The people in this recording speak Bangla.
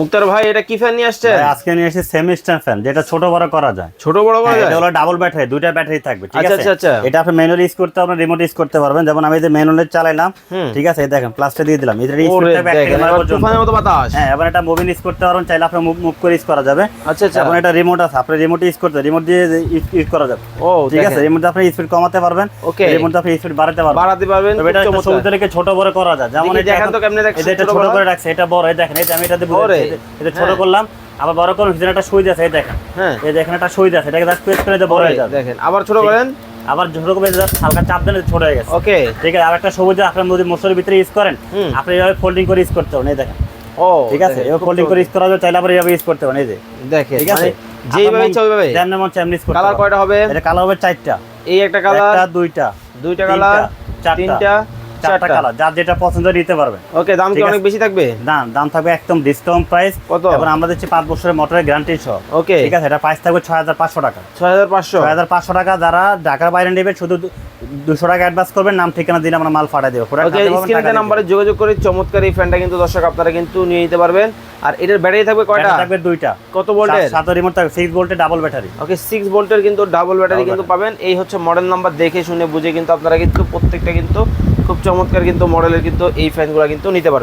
মুক্তার ভাই এটা কি ফ্যান নিয়ে আসছেন? ভাই, আজকে নিয়ে সেমি স্ট্যান্ড ফ্যান যেটা ছোট বড় করা যায়। ছোট বড় করা হ্যাঁ, যায়? এটা হলো ডাবল ব্যাটারি দুইটা ব্যাটারি থাকবে ঠিক আচ্ছা, আছে? আচ্ছা, আচ্ছা। এটা আপনি ম্যানুয়াল ইউজ করতে পারবেন রিমোট ইউজ করতে পারবেন। যেমন আমি যে ম্যানুয়ালে চালাইলাম ঠিক আছে? এই দেখেন প্লাসটা দিয়ে দিলাম। এটা ইউজ করতে কিলোমিটার এবার পর্যন্ত তুফানের মতো বাতাস। হ্যাঁ এবার এটা মুভিং ইউজ করতে পারবেন চাইলে আপনি মুভ মুভ করে ইউজ করা যাবে। আচ্ছা আচ্ছা। এখন এটা রিমোট আছে আপনি রিমোট ইউজ করতে রিমোট দিয়ে ইউজ করা যাবে। ও ঠিক আছে? রিমোট আপনি স্পিড কমাতে পারবেন Okay. রিমোট আপনি স্পিড বাড়াতে পারবেন। বাড়াতে পারবেন তবে এটা রেখে ছোট বড় করা যায়। যেমন এটা দেখান তো কেমনে দেখছেন এটা ছোট করা? রাখছে এটা বড় এই দেখেন এটা আমি এটাতে ওরে, বুঝাচ্ছি। এটা ছোট হ্যাঁ। করলাম আবার বড় করলাম ভিতরে একটা সুইচ আছে দেখেন। হ্যাঁ। এই দেখেন একটা সুইচ আছে এটাকে জাস্ট প্রেস করে বড় হয়ে যাবে। দেখেন আবার ছোট করেন। আবার ছোট করে জাস্ট হালকা চাপ দিলে ছোট হয়ে গেছে। ওকে। ঠিক আছে আর একটা সবুজ আপনার যদি মোটরের ভিতরে ইউজ করেন আপনি এইভাবে ফোল্ডিং করে ইউজ করতে পারেন এই দেখেন। ও ঠিক আছে খুব ফোল্ডিং করে ইউজ করা যাবে চাইলে আবার এইভাবে ইউজ করতে পারেন এই যে। দেখেন ঠিক আছে? মানে যেইভাবে ইচ্ছা ওইভাবে মন চাইলে ইউজ করতে কালার কয়টা হবে? এটা কালার হবে চারটা। এই একটা কালার দুইটা। দুইটা কালার চারটা, তিনটা চারটা কালার যার যেটা পছন্দ নিতে পারবেন। ওকে দাম কি অনেক বেশি থাকবে? দাম দাম থাকবে একদম ডিসকাউন্ট প্রাইস কত? এবং আমরা দিচ্ছি পাঁচ বছরের মোটরের গ্যারান্টি সহ। ওকে। ঠিক আছে এটা প্রাইস থাকবে ছয় হাজার পাঁচশো টাকা। ছয় হাজার পাঁচশো? ছয় হাজার পাঁচশো টাকা যারা ঢাকার বাইরে নেবে শুধু দুশো টাকা অ্যাডভান্স করবেন নাম ঠিকানা দিলে আমরা মাল ফাটা দেবো। স্ক্রিনে নাম্বারে যোগাযোগ করে চমৎকার এই ফ্যানটা কিন্তু দর্শক আপনারা কিন্তু নিয়ে নিতে পারবেন। আর এটার ব্যাটারি থাকবে। কয়টা? থাকবে দুইটা। কত ভোল্টের? সাত রিমোট থাকবে সিক্স ভোল্টের ডাবল ব্যাটারি ওকে সিক্স ভোল্টের কিন্তু ডাবল ব্যাটারি কিন্তু পাবেন। এই হচ্ছে মডেল নাম্বার দেখে শুনে বুঝে কিন্তু আপনারা কিন্তু প্রত্যেকটা কিন্তু খুব চমৎকার কিন্তু মডেলের কিন্তু এই ফ্যানগুলো কিন্তু নিতে পারবেন